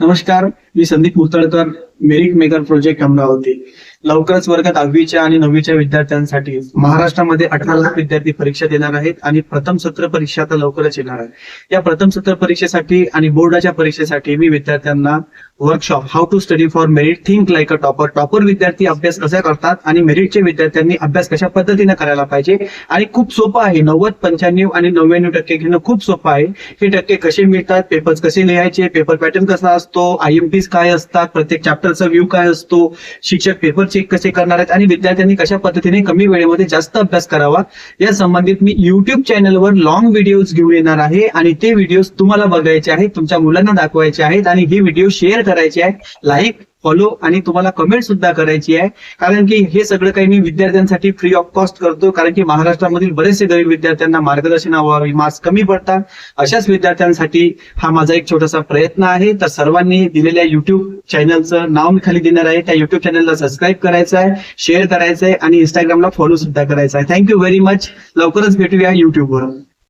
નમસ્કાર હું Sandeep Uttalkar merit maker project Amravati लवकरच वर्ग दहावीच्या आणि नववीच्या विद्यार्थ्यांसाठी महाराष्ट्रामध्ये अठरा लाख विद्यार्थी परीक्षा देणार आहेत आणि प्रथम सत्र परीक्षा आता लवकरच येणार आहे. या प्रथम सत्र परीक्षेसाठी आणि बोर्डाच्या परीक्षेसाठी मी विद्यार्थ्यांना workshop how to study for merit think like a topper topper विद्यार्थी अभ्यास कसा करतात आणि मेरिटचे विद्यार्थ्यांनी अभ्यास कशा पद्धतीने करायला पाहिजे? आणि खूप सोपं आहे. नव्वद पंच्याण्णव आणि नव्याण्णव टक्के घेणं खूप सोपं आहे. हे टक्के कसे मिळतात? पेपर्स कसे लिहायचे? पेपर पॅटर्न कसा असतो? आयएमपीज काय असतात? प्रत्येक चॅप्टर चॅप्टरचा व्ह्यू काय असतो? शिक्षक पेपर चेक कसे करणार आहेत? आणि विद्यार्थ्यांनी कशा पद्धतीने कमी वेळेमध्ये जास्त अभ्यास करावा? या संबंधित मी युट्यूब चॅनलवर लॉंग व्हिडिओज घेऊन येणार आहे. आणि ते व्हिडिओज तुम्हाला बघायचे आहेत तुमच्या मुलांना दाखवायचे आहेत. आणि हे व्हिडिओ शेअर करायचे आहेत. लाईक फॉलो आणि तुम्हाला कमेंट सुद्धा करायची आहे. कारण की हे सगळं काही मी विद्यार्थ्यांसाठी फ्री ऑफ कॉस्ट करतो. कारण की महाराष्ट्रामधील बरेचसे गरीब विद्यार्थ्यांना मार्गदर्शन हवावी मार्क्स कमी पडतात. अशाच विद्यार्थ्यांसाठी हा माझा एक छोटासा प्रयत्न आहे. तर सर्वांनी दिलेल्या युट्यूब चॅनलचं नाव मी खाली देणार आहे. त्या युट्यूब चॅनलला सबस्क्राईब करायचं आहे शेअर करायचं आहे आणि इंस्टाग्रामला फॉलो सुद्धा करायचं आहे. थँक्यू व्हेरी मच लवकरच भेटूया युट्यूबवर